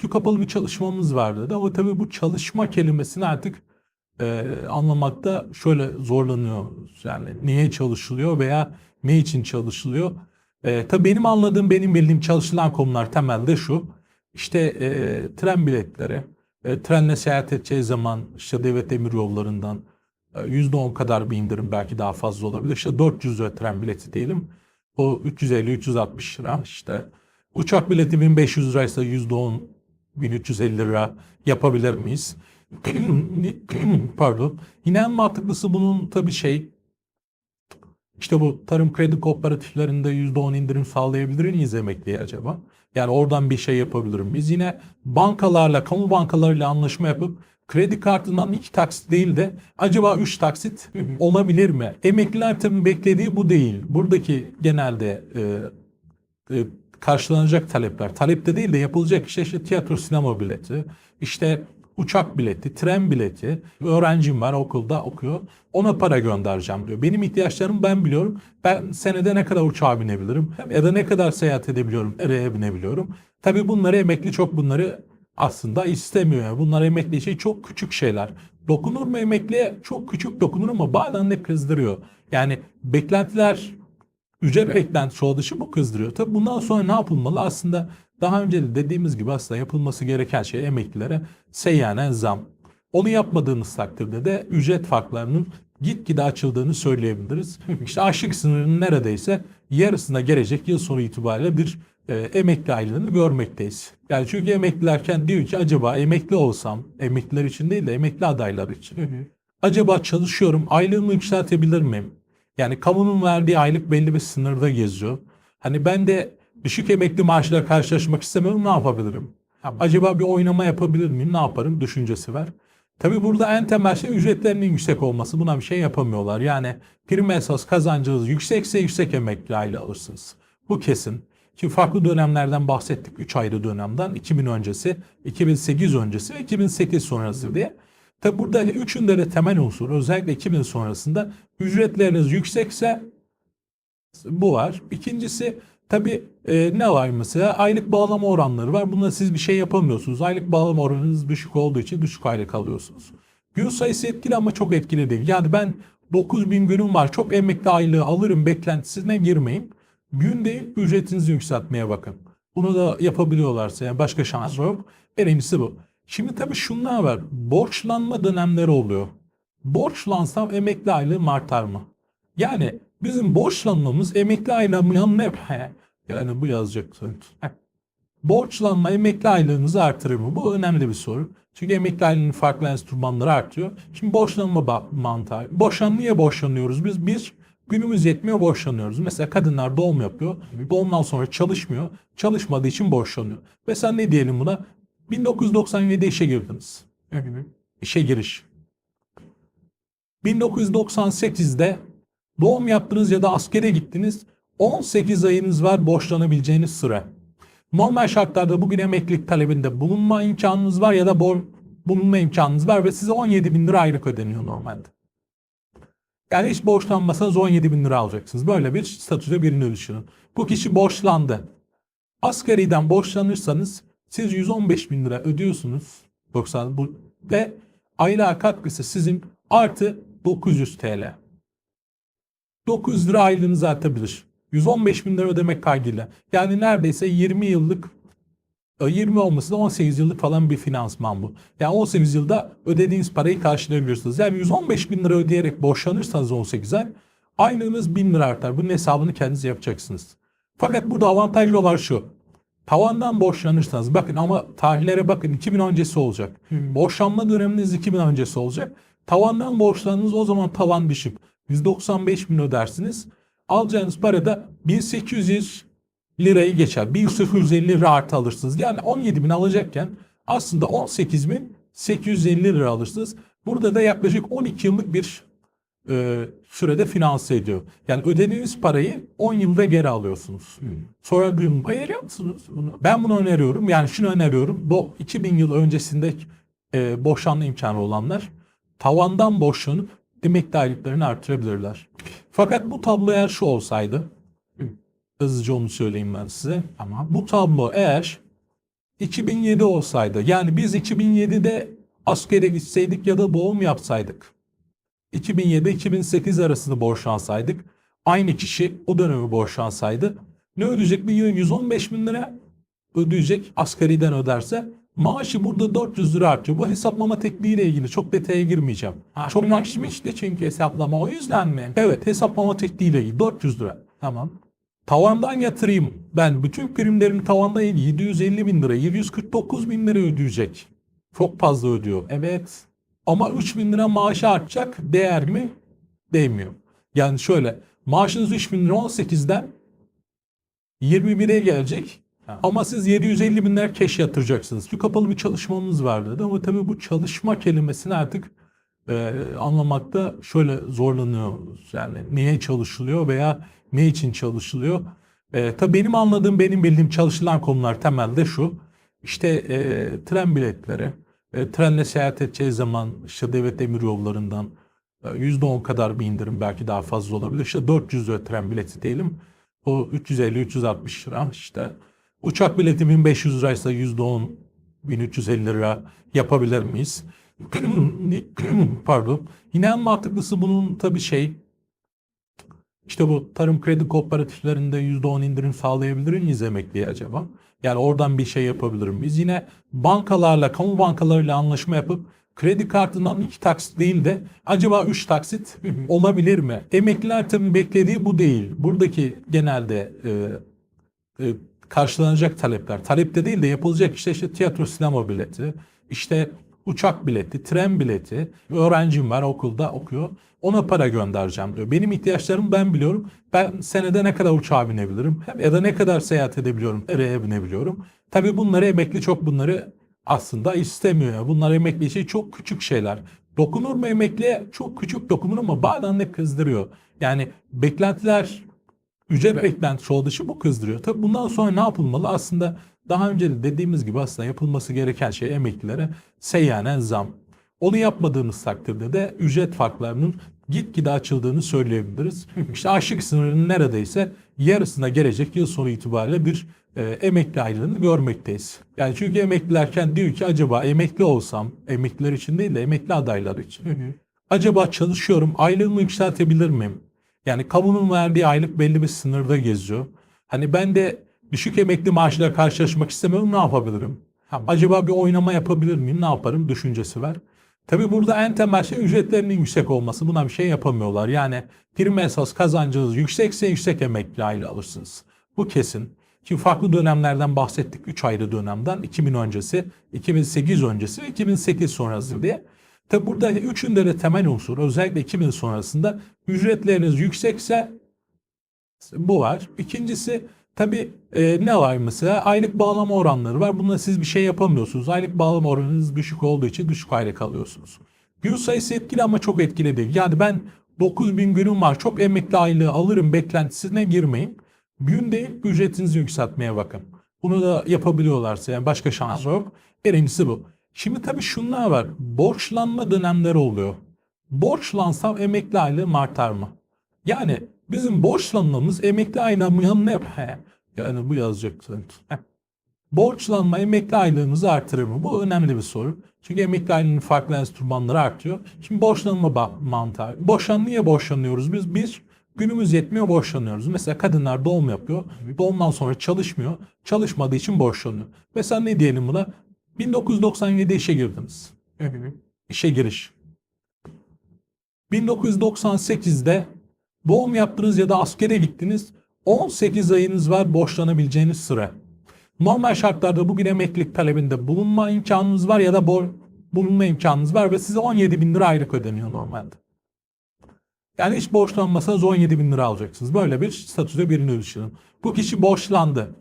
Su kapalı bir çalışmamız vardı dedi. Ama tabii bu çalışma kelimesini artık e, anlamakta şöyle zorlanıyoruz. Yani niye çalışılıyor veya ne için çalışılıyor? E, tabii benim anladığım, benim bildiğim çalışılan konular temelde şu. İşte e, tren biletleri, e, trenle seyahat edeceği zaman işte devlet demir yollarından e, %10 kadar bir indirim belki daha fazla olabilir. İşte 400 lira tren bileti diyelim. O 350-360 lira işte. Uçak bileti 1500 liraysa %10 1350 lira yapabilir miyiz? Pardon. Yine en mantıklısı bunun tabii şey işte bu tarım kredi kooperatiflerinde %10 indirim sağlayabilir miyiz emekliye acaba? Yani oradan bir şey yapabilir miyiz? Yine bankalarla, kamu bankalarıyla anlaşma yapıp kredi kartından iki taksit değil de acaba üç taksit olabilir mi? Emekliler tabii beklediği bu değil. Buradaki genelde e, e, karşılanacak talepler. Talepte değil de yapılacak işte, işte tiyatro sinema bileti, işte uçak bileti, tren bileti, öğrencim var okulda okuyor. Ona para göndereceğim diyor. Benim ihtiyaçlarımı ben biliyorum. Ben senede ne kadar uçağa binebilirim ya da ne kadar seyahat edebiliyorum, nereye binebiliyorum. Tabii bunları emekli çok bunları aslında istemiyor. Yani Bunlar emekli için çok küçük şeyler. Dokunur mu emekliye? Çok küçük dokunur ama bazen de kızdırıyor. Yani beklentiler ücret beklentisi olduğu için bu kızdırıyor. Tabii bundan sonra ne yapılmalı? Aslında daha önce de dediğimiz gibi aslında yapılması gereken şey emeklilere seyyanen zam. Onu yapmadığınız takdirde de ücret farklarının gitgide açıldığını söyleyebiliriz. İşte açlık sınırının neredeyse yarısına gelecek yıl sonu itibariyle bir e, emekli aylığını görmekteyiz. Yani çünkü emeklilerken diyor ki acaba emekli olsam, emekliler için değil de emekli adaylar için. acaba çalışıyorum, aylığımı yükseltebilir miyim? Yani kamunun verdiği aylık belli bir sınırda geziyor. Hani ben de düşük emekli maaşla karşılaşmak istemiyorum ne yapabilirim? Acaba bir oynama yapabilir miyim? Ne yaparım? Düşüncesi var. Tabii burada en temel şey ücretlerinin yüksek olması. Buna bir şey yapamıyorlar. Yani prim esas kazancınız yüksekse yüksek emekli aile alırsınız. Bu kesin. Şimdi farklı dönemlerden bahsettik. 3 ayrı dönemden. 2000 öncesi, 2008 öncesi ve 2008 sonrası diye. Tabi burada üçünde de temel unsur özellikle 2000 sonrasında ücretleriniz yüksekse bu var. İkincisi tabi ne var mesela aylık bağlama oranları var. Bunda siz bir şey yapamıyorsunuz. Aylık bağlama oranınız düşük olduğu için düşük aylık alıyorsunuz. Gün sayısı etkili ama çok etkili değil. Yani ben 9000 günüm var çok emekli aylığı alırım beklentisine girmeyin. Gün değil ücretinizi yükseltmeye bakın. Bunu da yapabiliyorlarsa yani başka şans yok. Birincisi bu. Şimdi tabii şunlar var. Borçlanma dönemleri oluyor. Borçlansam emekli aylığım artar mı? Yani bizim borçlanmamız emekli aylığım he. Yani bu yazacaksın. Borçlanma emekli aylığınızı artırır mı? Bu önemli bir soru. Çünkü emekli aylığının farklı enstrümanları artıyor. Şimdi borçlanma mantığı. Boşan niye borçlanıyoruz? Biz bir günümüz yetmiyor borçlanıyoruz. Mesela kadınlar doğum yapıyor. Doğumdan sonra çalışmıyor. Çalışmadığı için borçlanıyor. Mesela ne diyelim buna? 1997'de işe girdiniz. İşe giriş. 1998'de doğum yaptınız ya da askere gittiniz. 18 ayınız var borçlanabileceğiniz süre. Normal şartlarda bugün emeklilik talebinde bulunma imkanınız var ya da bor bulunma imkanınız var ve size 17 bin lira aylık ödeniyor normalde. Yani hiç borçlanmasanız 17 bin lira alacaksınız. Böyle bir statüde birini düşünün. Bu kişi borçlandı. Asgariden borçlanırsanız siz 115 bin lira ödüyorsunuz. 90 bu ve aylığa katkısı sizin artı 900 TL. 900 lira aylığınızı artabilir. 115 bin lira ödemek kaydıyla. Yani neredeyse 20 yıllık 20 olması da 18 yıllık falan bir finansman bu. Yani 18 yılda ödediğiniz parayı karşılayabiliyorsunuz. Yani 115 bin lira ödeyerek borçlanırsanız 18 ay aylığınız 1000 lira artar. Bunun hesabını kendiniz yapacaksınız. Fakat burada avantajlı olan şu. Tavandan borçlanırsanız bakın ama tarihlere bakın 2000 öncesi olacak. Boşanma döneminiz 2000 öncesi olacak. Tavandan borçlanınız o zaman tavan düşüp 195 bin ödersiniz. Alacağınız para da 1800 lirayı geçer. 1850 lira artı alırsınız. Yani 17 bin alacakken aslında 18 bin 850 lira alırsınız. Burada da yaklaşık 12 yıllık bir e, sürede finanse ediyor. Yani ödediğiniz parayı 10 yılda geri alıyorsunuz. Sonra gün bayılıyor musunuz bunu? Ben bunu öneriyorum. Yani şunu öneriyorum. Bu 2000 yıl öncesinde e, boşanma imkanı olanlar tavandan boşanıp emekli aylıklarını artırabilirler. Fakat bu tablo eğer şu olsaydı hızlıca onu söyleyeyim ben size. Ama bu tablo eğer 2007 olsaydı yani biz 2007'de askere gitseydik ya da doğum yapsaydık 2007-2008 arasında borçlansaydık aynı kişi o dönemi borçlansaydı ne ödeyecek? Bir yıl 115 bin lira ödeyecek asgariden öderse maaşı burada 400 lira artıyor. Bu hesaplama tekniğiyle ilgili çok detaya girmeyeceğim. çok maksimişti çünkü hesaplama o yüzden mi? Evet hesaplama tekniğiyle ilgili 400 lira. Tamam. Tavandan yatırayım. Ben bütün primlerin tavanda 750 bin lira, 749 bin lira ödeyecek. Çok fazla ödüyor. Evet. Ama 3 bin lira maaşı artacak. Değer mi? Değmiyor. Yani şöyle maaşınız 3 bin lira 18'den 21'e gelecek. Ama siz 750 bin lira keş yatıracaksınız. Çünkü kapalı bir çalışmamız var dedi. Ama tabii bu çalışma kelimesini artık e, anlamakta şöyle zorlanıyoruz. Yani niye çalışılıyor veya ne için çalışılıyor? E, tabii benim anladığım, benim bildiğim çalışılan konular temelde şu. İşte e, tren biletleri, e, trenle seyahat edeceği zaman işte devlet demir yollarından e, %10 kadar bir indirim belki daha fazla olabilir. İşte 400 lira tren bileti diyelim. O 350-360 lira işte. Uçak bileti 1500 liraysa %10 1350 lira yapabilir miyiz? Pardon. Yine en mantıklısı bunun tabii şey işte bu tarım kredi kooperatiflerinde %10 indirim sağlayabilir miyiz emekliye acaba? Yani oradan bir şey yapabilir miyiz? Yine bankalarla, kamu bankalarıyla anlaşma yapıp kredi kartından iki taksit değil de acaba üç taksit olabilir mi? Emekliler tabii beklediği bu değil. Buradaki genelde e, e, karşılanacak talepler. Talepte değil de yapılacak işte, işte tiyatro sinema bileti, işte uçak bileti, tren bileti, öğrencim var okulda okuyor. Ona para göndereceğim diyor. Benim ihtiyaçlarımı ben biliyorum. Ben senede ne kadar uçağa binebilirim ya da ne kadar seyahat edebiliyorum, nereye binebiliyorum. Tabii bunları emekli çok bunları aslında istemiyor. Bunlar emekli için çok küçük şeyler. Dokunur mu emekliye? Çok küçük dokunur ama bazen de kızdırıyor. Yani beklentiler ücret beklentisi olduğu için bu kızdırıyor. Tabii bundan sonra ne yapılmalı? Aslında daha önce de dediğimiz gibi aslında yapılması gereken şey emeklilere seyyanen zam. Onu yapmadığımız takdirde de ücret farklarının gitgide açıldığını söyleyebiliriz. İşte açlık sınırının neredeyse yarısına gelecek yıl sonu itibariyle bir e, emekli aylığını görmekteyiz. Yani çünkü emeklilerken diyor ki acaba emekli olsam, emekliler için değil de emekli adayları için. acaba çalışıyorum, aylığımı yükseltebilir miyim? Yani kamunun verdiği aylık belli bir sınırda geziyor. Hani ben de düşük emekli maaşla karşılaşmak istemiyorum ne yapabilirim? Ha, acaba bir oynama yapabilir miyim? Ne yaparım? Düşüncesi var. Tabi burada en temel şey ücretlerinin yüksek olması. Buna bir şey yapamıyorlar. Yani prim esas kazancınız yüksekse yüksek emekli aylığı alırsınız. Bu kesin. Ki farklı dönemlerden bahsettik. 3 ayrı dönemden. 2000 öncesi, 2008 öncesi ve 2008 sonrası diye. Tabi burada üçünde de temel unsur özellikle 2000 sonrasında ücretleriniz yüksekse bu var. İkincisi tabi e, ne var mesela aylık bağlama oranları var. Bunda siz bir şey yapamıyorsunuz. Aylık bağlama oranınız düşük olduğu için düşük aylık alıyorsunuz. Gün sayısı etkili ama çok etkili değil. Yani ben 9000 günüm var çok emekli aylığı alırım beklentisine girmeyin. Gün değil ücretinizi yükseltmeye bakın. Bunu da yapabiliyorlarsa yani başka şans yok. Birincisi bu. Şimdi tabii şunlar var. Borçlanma dönemleri oluyor. Borçlansam emekli aylığım artar mı? Yani bizim borçlanmamız emekli aylığımın he. Yani bu yazacak. Borçlanma emekli aylığımızı artırır mı? Bu önemli bir soru. Çünkü emekli aylığının farklı enstrümanları artıyor. Şimdi borçlanma mantığı. Boşan niye borçlanıyoruz biz? Bir, günümüz yetmiyor borçlanıyoruz. Mesela kadınlar doğum yapıyor. Doğumdan sonra çalışmıyor. Çalışmadığı için borçlanıyor. Mesela ne diyelim buna? 1997'de işe girdiniz. İşe giriş. 1998'de doğum yaptınız ya da askere gittiniz. 18 ayınız var borçlanabileceğiniz süre. Normal şartlarda bugün emeklilik talebinde bulunma imkanınız var ya da bor bulunma imkanınız var ve size 17 bin lira aylık ödeniyor normalde. Yani hiç borçlanmasanız 17 bin lira alacaksınız. Böyle bir statüde birini düşünün. Bu kişi borçlandı.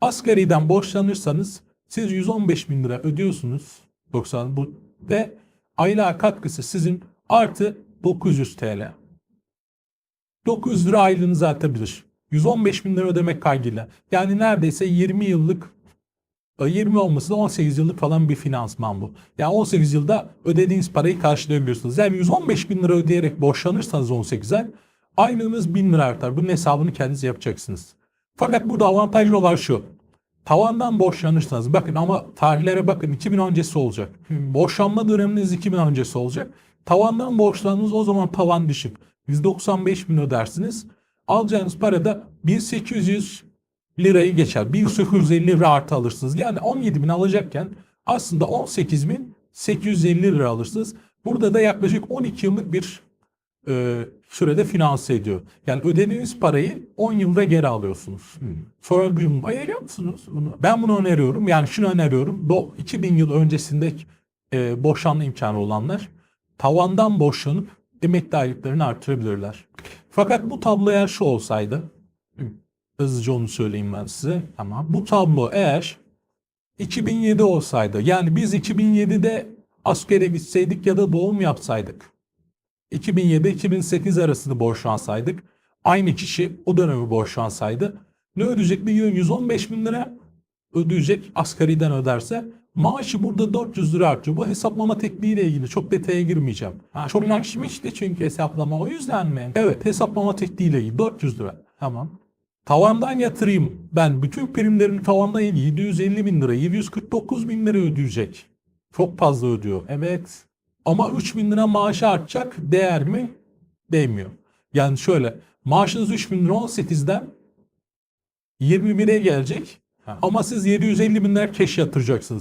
Asgariden borçlanırsanız siz 115 bin lira ödüyorsunuz 90 bu ve aylığa katkısı sizin artı 900 TL. 900 lira aylığınızı artabilir. 115 bin lira ödemek kaydıyla. Yani neredeyse 20 yıllık 20 olması da 18 yıllık falan bir finansman bu. Yani 18 yılda ödediğiniz parayı karşılayabiliyorsunuz. Yani 115 bin lira ödeyerek borçlanırsanız 18 ay aylığınız 1000 lira artar. Bunun hesabını kendiniz yapacaksınız. Fakat burada avantajlı olan şu. Tavandan borçlanırsanız bakın ama tarihlere bakın 2000 öncesi olacak. Borçlanma döneminiz 2000 öncesi olacak. Tavandan borçlandınız o zaman tavan düşük. %95 bin ödersiniz. Alacağınız para da 1800 lirayı geçer. 1850 lira artı alırsınız. Yani 17 bin alacakken aslında 18 bin 850 lira alırsınız. Burada da yaklaşık 12 yıllık bir e, sürede finanse ediyor. Yani ödediğiniz parayı 10 yılda geri alıyorsunuz. Sonra bir ayırıyor musunuz bunu? Ben bunu öneriyorum. Yani şunu öneriyorum. Bu 2000 yıl öncesinde e, boşanma imkanı olanlar tavandan boşanıp emekli aylıklarını artırabilirler. Fakat bu tablo eğer şu olsaydı hızlıca onu söyleyeyim ben size. Tamam. Bu tablo eğer 2007 olsaydı yani biz 2007'de askere gitseydik ya da doğum yapsaydık 2007-2008 arasında borçlansaydık aynı kişi o dönemi borçlansaydı ne ödeyecek bir yıl 115 bin lira ödeyecek asgariden öderse maaşı burada 400 lira artıyor. Bu hesaplama tekniğiyle ilgili çok detaya girmeyeceğim. Ha, çok nakşimişti çünkü hesaplama o yüzden mi? Evet hesaplama tekniğiyle ilgili 400 lira. Tamam. Tavandan yatırayım. Ben bütün primlerini tavandan 750 bin lira, 749 bin lira ödeyecek. Çok fazla ödüyor. Evet. Ama 3 bin lira maaşı artacak. Değer mi? Değmiyor. Yani şöyle. Maaşınız 3 bin lira 18'den 21'e gelecek. Ama siz 750 bin lira keş yatıracaksınız.